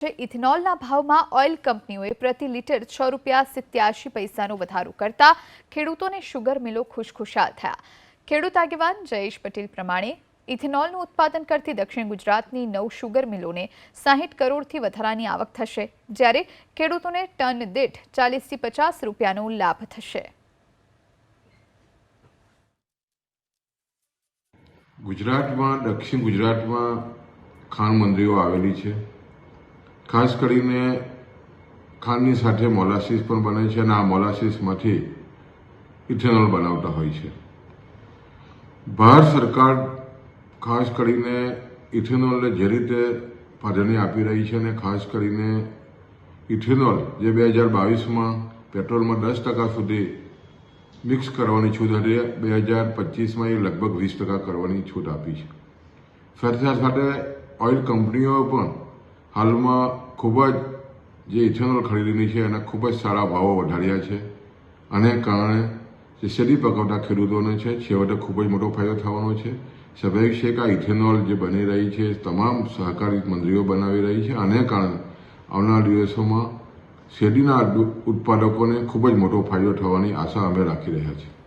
ઇથેનોલના ભાવમાં ઓઇલ કંપનીઓએ પ્રતિ લીટર છ રૂપિયા સિત્યાસી પૈસાનો વધારો કરતા ખેડૂતોને શુગર મિલો ખુશખુશાલ થયા. ખેડૂત આગેવાન જયેશ પટેલ પ્રમાણે ઇથેનોલનું ઉત્પાદન કરતી દક્ષિણ ગુજરાતની નવ શુગર મિલોને સાહીઠ કરોડથી વધારાની આવક થશે, જ્યારે ખેડૂતોને ટન દીઠ ચાલીસથી પચાસ રૂપિયાનો લાભ થશે. ગુજરાતમાં, દક્ષિણ ગુજરાતમાં ખાણ મંડળીઓ આવેલી છે. ખાસ કરીને ખાંડની સાથે મોલાસીસ પણ બને છે અને આ મોલાસીસમાંથી ઇથેનોલ બનાવતા હોય છે. ભારત સરકાર ખાસ કરીને ઇથેનોલને જે રીતે પ્રાધાન્ય આપી રહી છે અને ખાસ કરીને ઇથેનોલ જે બે હજાર બાવીસમાં પેટ્રોલમાં દસ ટકા સુધી મિક્સ કરવાની છૂટ હતી બે હજાર પચીસમાં એ લગભગ વીસ ટકા કરવાની છૂટ આપી છે. સાથે સાથે ઓઇલ કંપનીઓ પણ હાલમાં ખૂબ જ જે ઇથેનોલ ખરીદીની છે એના ખૂબ જ સારા ભાવો વધાર્યા છે. અને કારણે જે શેરડી પકવતા ખેડૂતોને છે, છેવટે ખૂબ જ મોટો ફાયદો થવાનો છે. સ્વાભાવિક છે કે આ ઇથેનોલ જે બની રહી છે, તમામ સહકારી મંડળીઓ બનાવી રહી છે. અને કારણે આવનાર દિવસોમાં શેરડીના ઉત્પાદકોને ખૂબ જ મોટો ફાયદો થવાની આશા અમે રાખી રહ્યા છીએ.